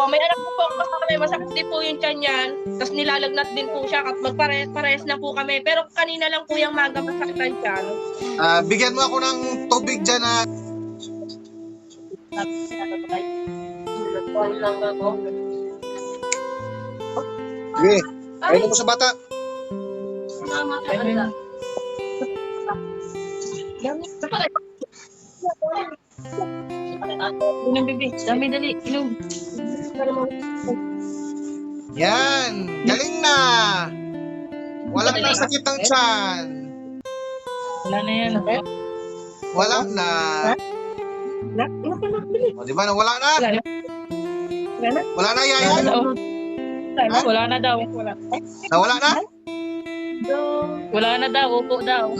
po, may anak po po ako kasama, masakit din po yung tiyan niyan. Tapos nilalagnat din po siya at magpares-pares na po kami. Pero kanina lang po yung maga masakit ang tiyan. Ah, bigyan mo ako ng tubig dyan na Sige, ayun mo sa bata. Dami, dali. Inom. Yan, galing na. Walang na sakit ang tiyan. Wala na yan. Wala na. O, di ba na wala na? Wala na. Wala na. Wala na, Wala na. Wala na daw. Wala. Na wala na? Wala na daw. Upo daw.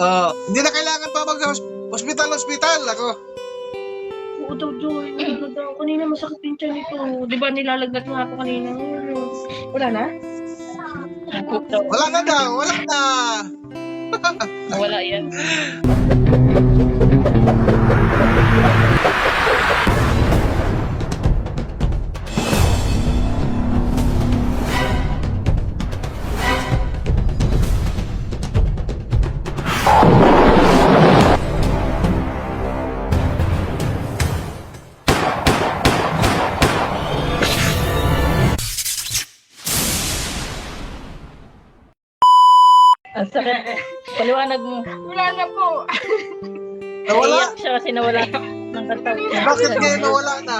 Oh, hindi na kailangan pa mag hospital hospital ako. Oo daw, Joy. Ano daw? Kanina masakit din tiyan ito. Di ba nilalagnat nga ako kanina? Wala na? Wala na daw, wala na. Wala yan. Ang sakit. Paliwanag mo. Wala na po. Nawala? Naiyak siya kasi nawala ng katawan. Bakit ngayon nawala na?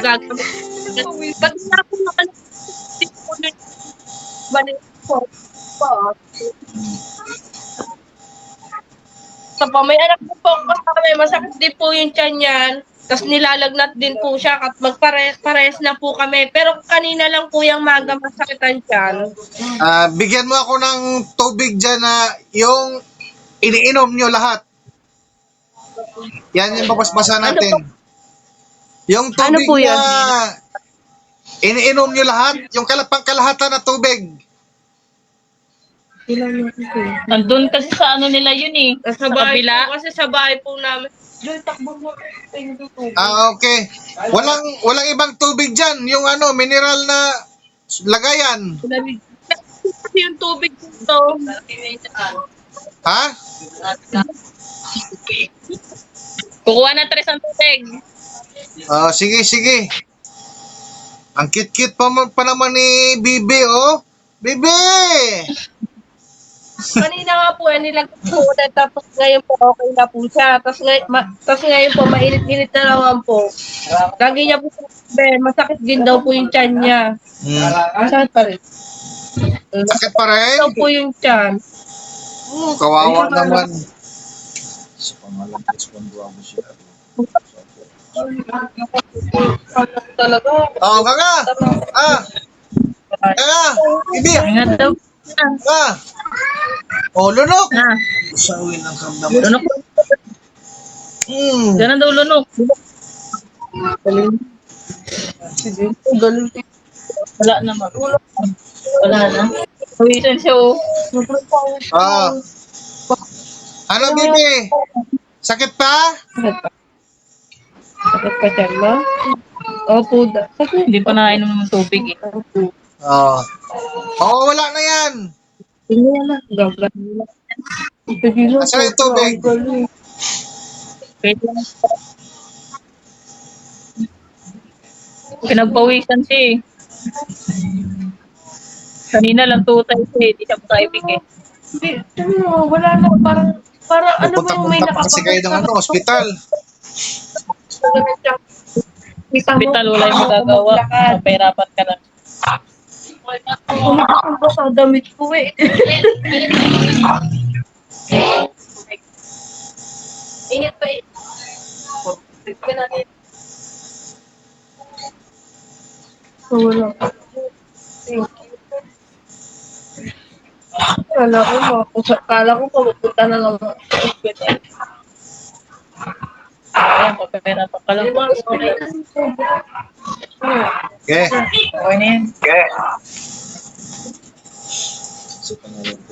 Gagawin. Ba't na ako nun? Balik po. Sa po, may anak po po kasama. Masakit din po yung tiyan niyan. Tapos nilalagnat din po siya at magpares-pares na po kami. Pero kanina lang po yung maga masakit ang tiyan. Ah, bigyan mo ako ng tubig dyan na yung iniinom nyo lahat. Yan yung papaspasan natin. Yung tubig Ano po yan? na iniinom nyo lahat, yung kalapang kalahatan na tubig. Nandun kasi sa ano nila yun eh. Sa, bahay po, kasi sa bahay po namin. Joy, takbo mo. Ah, okay. Walang walang ibang tubig dyan. Yung ano, mineral na lagayan. Kasi yung tubig dito. Ha? Kukuha na tres ang tubig. Ah, sige, sige. Ang cute-cute pa, man- pa naman ni Bibi, oh. Bibi! Kanina nga po, eh, nilagay po na tapos ngayon po okay na po siya. Tapos, ngay ma tapos ngayon po, mainit-init na naman po. Lagi niya po sabi, masakit din daw po yung tiyan niya. Hmm. Masakit pa rin. Sakit pa rin? Daw po yung tiyan. Oh, kawawa naman. Sa pangalan ko, responduhan mo siya. Talaga. Oh, kaka! Ah! Kaka! Bibi! Ingat daw. Ah! Oh, lunok! Ah, Usawin ang kamdam. lunok. Hmm. Ganun daw lunok. Galing. Wala naman. Wala na. Pawisan siya oh. Ah. Ano, Bibi? Sakit pa? Sakit pa siya ba? Opo. da- Hindi pa nakainom ng tubig eh. Oh. Oo, wala na yan. Hindi na. Gagawin nila. Asan yung tubig? Pinagpawisan siya eh. Kanina lang tutay siya eh. Di siya taibig eh. Hindi, ano, wala na. Parang, parang ano ba yung may Pupunta pa kasi kayo ng ano, hospital. Hospital, wala yung magagawa. Napahirapan ka na. Kumakain pa sa damit ko eh. Ingat pa eh. Wala. Thank you. Kala ko, ma- kala ko pupunta na lang ako. Ayan, papahirapan ka lang. Okay. Okay na yan. Okay.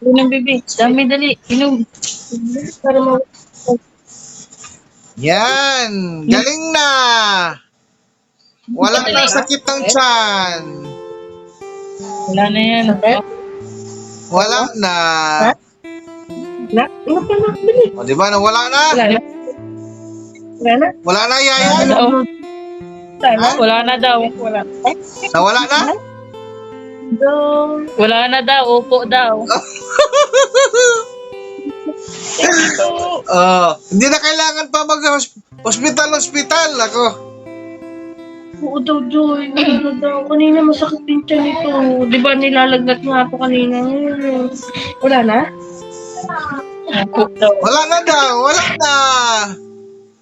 Inom, bibi. Dami, dali. Inom. Yan. Galing na. Wala na sakit ng tiyan. Wala na yan. Wala na. Na, ano pa na? O, di ba? Wala na. Wala na. Wala na. Wala na, yaya. Wala na. Wala na. Wala na daw. Wala. Nawala na? Dong. Wala na daw. Upo daw. Oh, hindi na kailangan pa mag-hospital-hospital. Ako. Oo daw, Joy. Ano daw? Kanina masakit din siya nito. Di ba nilalagnat nga ako kanina? Wala na? Upo daw. Wala na daw. Wala na.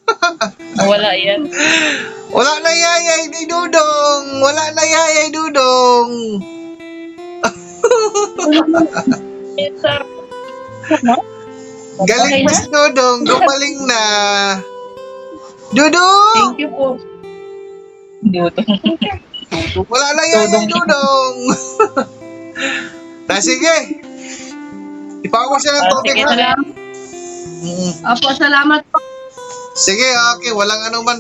Wala yan. Wala na yayay ni Dudong. Wala na yayay Dudong. Galing si Dudong. Gumaling na. Dudong! Thank you po. Dito. Wala na yayay Dudong. na sige. Ipawas siya ng Ah, tubig sige, ha. salamat. Mm. Apo, salamat po. Sige, okay. Walang anuman.